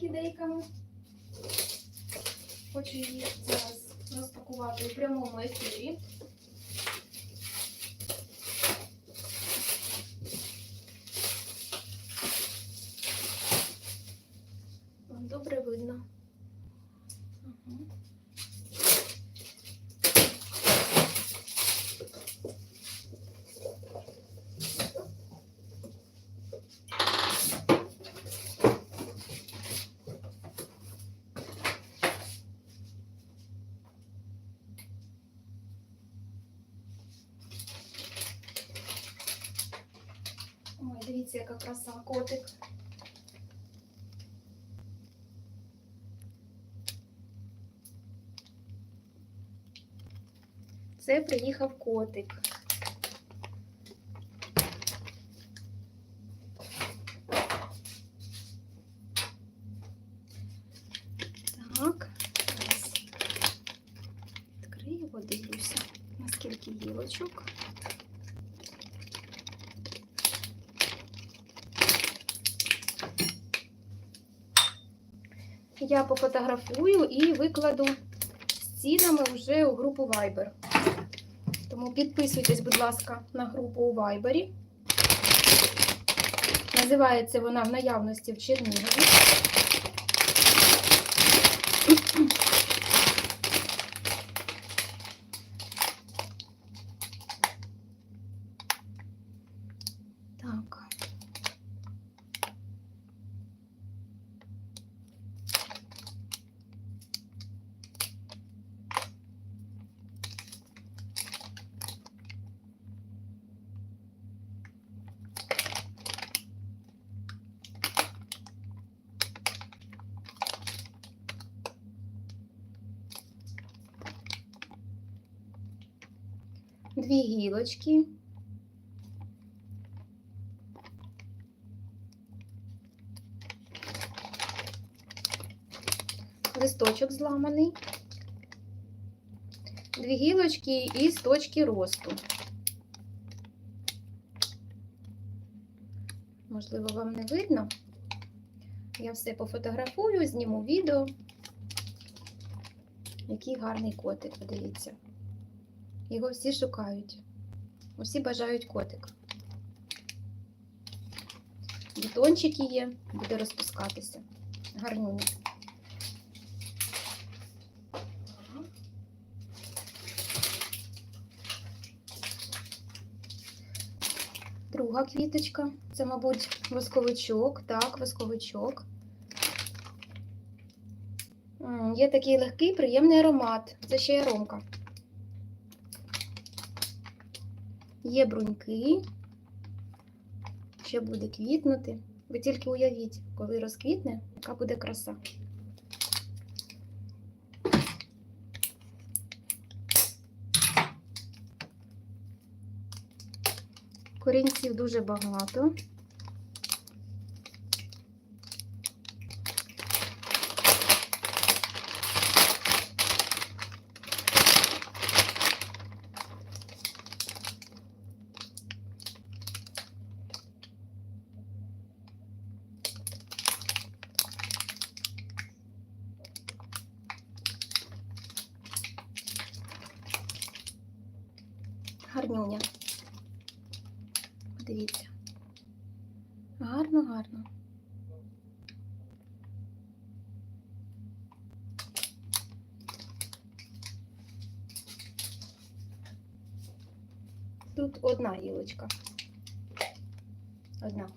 орхідейками. Хочу їх зараз розпакувати у прямому ефірі. дивіться, яка краса, котик. Це приїхав котик. Так, зараз відкрию, подивлюся, наскільки гілочок. Я пофотографую і викладу з цінами вже у групу Viber. Тому підписуйтесь, будь ласка, на групу у Viber. Називається вона в наявності в Чернігові. Так. Дві гілочки. Листочок зламаний. Дві гілочки і точки росту. Можливо, вам не видно. Я все пофотографую, зніму відео. Який гарний котик, подивіться. Його всі шукають. Усі бажають котик. Бутончики є, буде розпускатися. Гарнюні. Друга квіточка. Це, мабуть, восковичок. Так, восковичок. Є такий легкий, приємний аромат. Це ще й ромка. Є бруньки. Ще буде квітнути. Ви тільки уявіть, коли розквітне, яка буде краса. Корінців дуже багато. Гарно. Тут одна гілочка. Одна.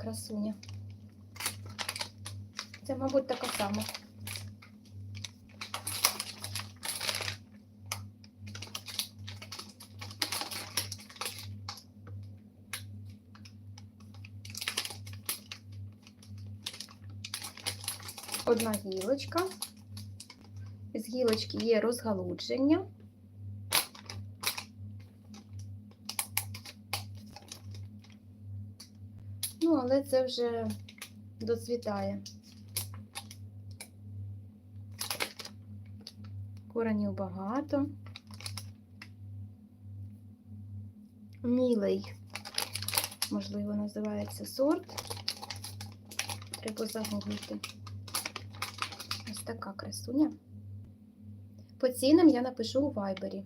Красуня. Це, мабуть, така сама. Одна гілочка. З гілочки є розгалудження. Ну, але це вже доцвітає. Коренів багато. Мілий, можливо, називається сорт. Треба загуглити. Ось така красуня. По цінам я напишу у вайбері.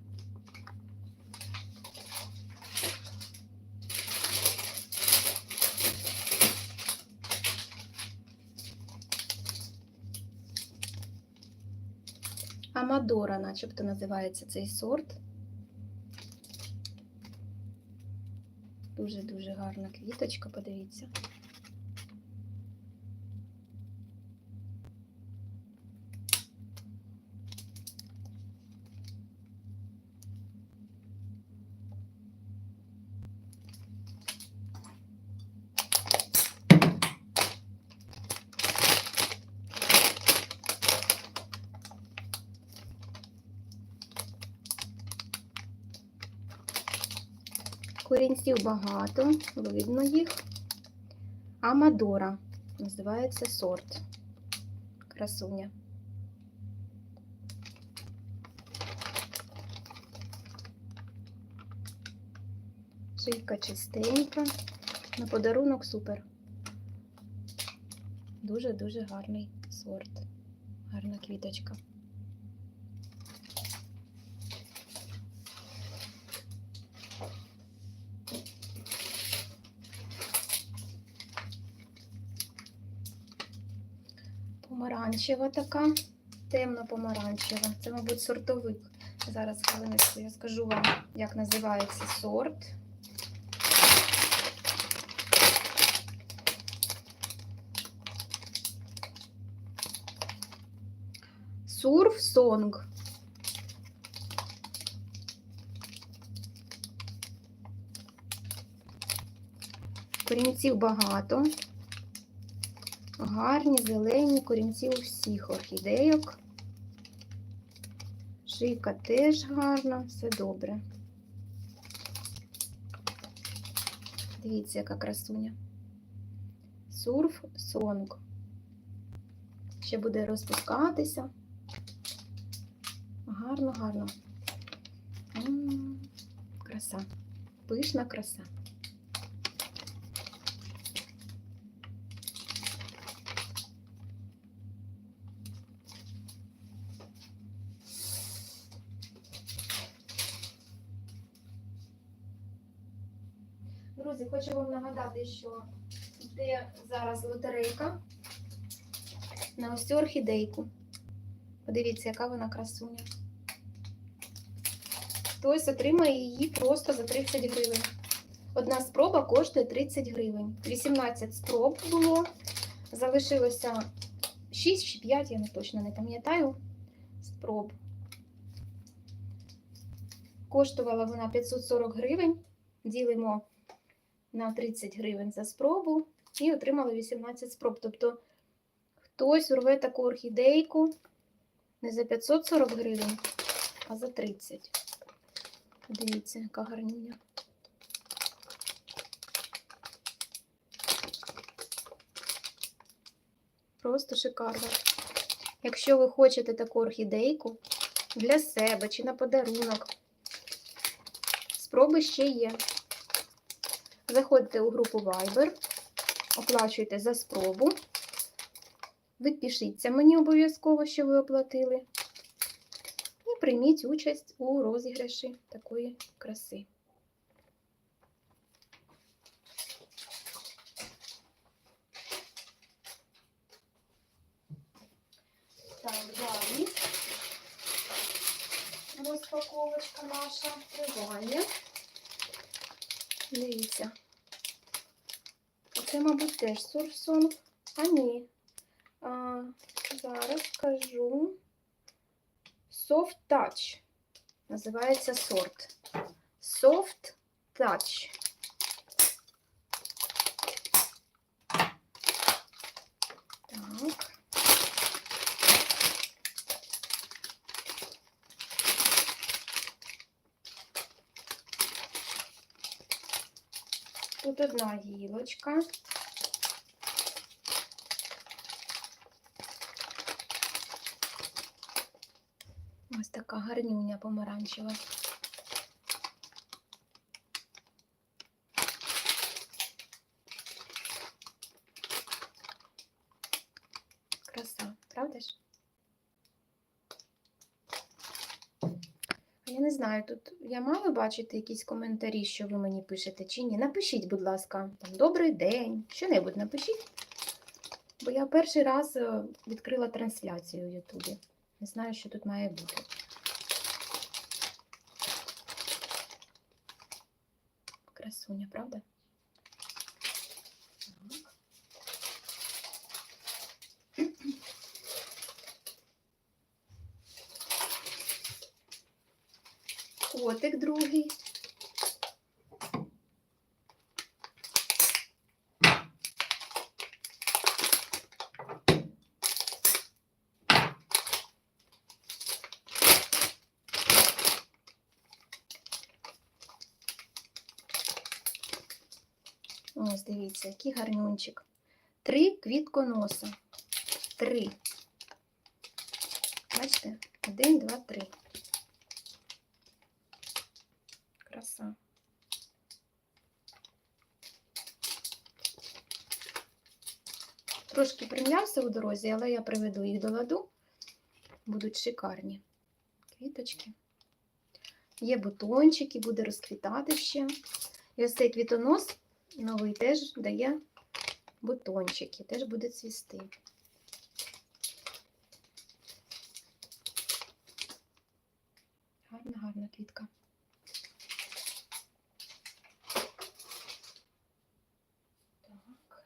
Амадора, начебто називається цей сорт. Дуже-дуже гарна квіточка, подивіться. Корінців багато, видно їх. Амадора називається сорт. Красуня. Шийка чистенька. На подарунок супер. Дуже-дуже гарний сорт. Гарна квіточка. Помаранчева така, темно-помаранчева. Це, мабуть, сортовик. Зараз хвилиночку я скажу вам, як називається сорт. Сурф Сонг. Корінців багато. Гарні, зелені корінці у всіх орхідейок. Шийка теж гарна, все добре. Дивіться, яка красуня. Сурф сонг. Ще буде розпускатися. Гарно, гарно. М, Краса. Пишна краса. Друзі, хочу вам нагадати, що йде зараз лотерейка на ось цю орхідейку. Подивіться, яка вона красуня. Хтось отримає її просто за 30 гривень. Одна спроба коштує 30 гривень. 18 спроб було. Залишилося 6 чи 5, я не точно не пам'ятаю. Спроб. Коштувала вона 540 гривень. Ділимо на 30 гривень за спробу і отримали 18 спроб. Тобто хтось урве таку орхідейку не за 540 гривень, а за 30. Дивіться, яка гарніня. Просто шикарно. Якщо ви хочете таку орхідейку для себе чи на подарунок, спроби ще є. Заходьте у групу Viber, оплачуйте за спробу. Відпишіться мені обов'язково, що ви оплатили. І прийміть участь у розіграші такої краси. Далі. Розпаковочка наша триває. Дивіться. Це, мабуть, теж сурсонг. А ні. А, зараз скажу. Soft Touch. Називається сорт. Soft Touch. Тут одна гілочка. Ось така гарнюня помаранчева. Не знаю, тут я маю бачити якісь коментарі, що ви мені пишете чи ні. Напишіть, будь ласка, добрий день, що-небудь напишіть. Бо я перший раз е, відкрила трансляцію в Ютубі. Не знаю, що тут має бути. Красуня, правда? Котик другий. Ось дивіться, який гарнюнчик. Три квітконоса. Три. Бачите? Один, два, три. Краса. Трошки прим'явся у дорозі, але я приведу їх до ладу. Будуть шикарні квіточки. Є бутончики, буде розквітати ще. І ось цей квітонос новий теж дає бутончики, теж буде цвісти. Гарна, гарна квітка. Так.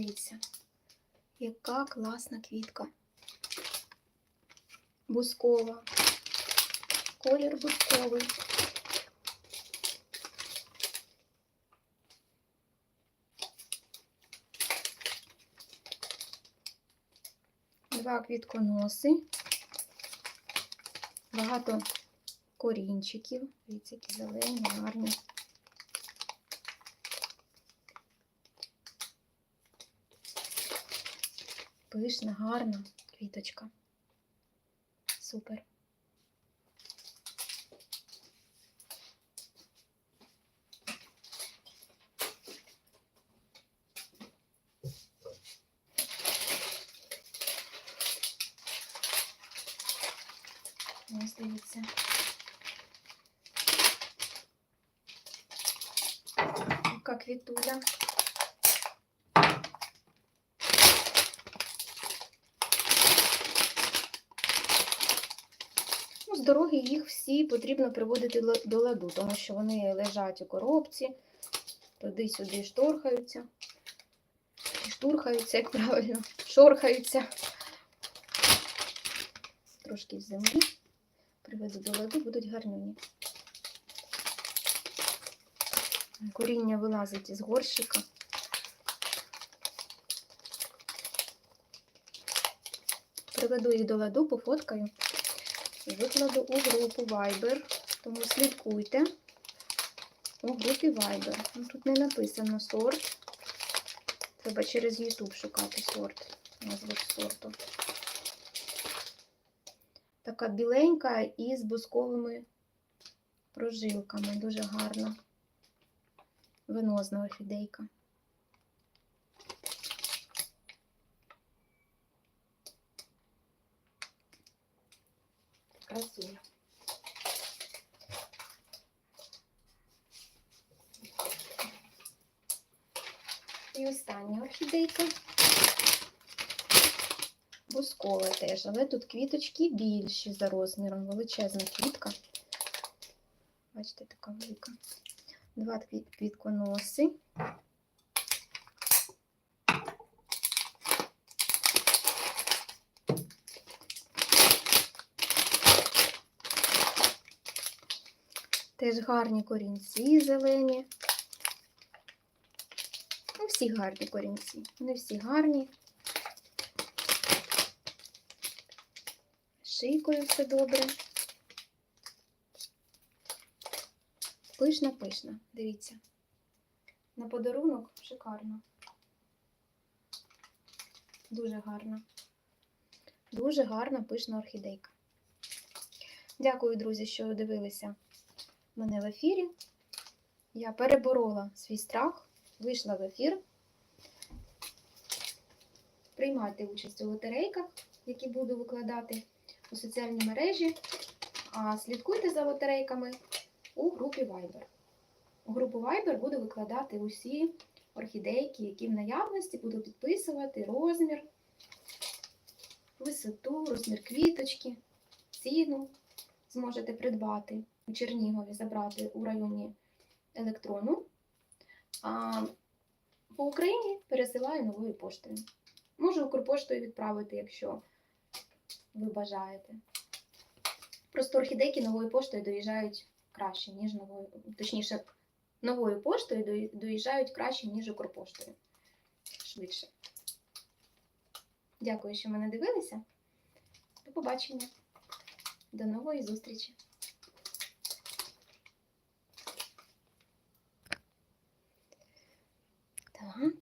Дивіться, яка класна квітка. Бускова. Колір бусковий. Два квітконоси. Багато корінчиків. Дивіться, які зелені, гарні. Пишна, гарна квіточка. Супер. Ось дивіться. Яка квітуля. З дороги їх всі потрібно приводити до ладу, тому що вони лежать у коробці, туди-сюди шторхаються. Штурхаються, як правильно, шорхаються. Трошки з землі. Приведу до ладу, будуть гарнюні. Коріння вилазить із горщика. Приведу їх до ладу, пофоткаю. Викладу у групу Viber, тому слідкуйте у групі Viber. Ну, Тут не написано сорт. Треба через YouTube шукати сорт, назву сорту. Така біленька і з бусковими прожилками. Дуже гарна. Венозна орхідейка. Красуня. І остання орхідейка. Бускова теж, але тут квіточки більші за розміром, величезна квітка. Бачите, така велика. Два квіт- квітконоси. Теж гарні корінці зелені. Ну, всі гарні корінці. Вони всі гарні. Шийкою все добре. Пишна, пишна. Дивіться. На подарунок шикарно. Дуже гарна. Дуже гарна пишна орхідейка. Дякую, друзі, що дивилися мене в ефірі. Я переборола свій страх, вийшла в ефір. Приймайте участь у лотерейках, які буду викладати у соціальні мережі. А слідкуйте за лотерейками у групі Viber. У групу Viber буду викладати усі орхідейки, які в наявності, буду підписувати розмір, висоту, розмір квіточки, ціну зможете придбати Чернігові, забрати у районі електрону. А по Україні пересилаю новою поштою. Можу Укрпоштою відправити, якщо ви бажаєте. Просто орхідейки новою поштою доїжджають краще, ніж новою, точніше, новою поштою доїжджають краще, ніж Укрпоштою. Швидше. Дякую, що мене дивилися. До побачення. До нової зустрічі.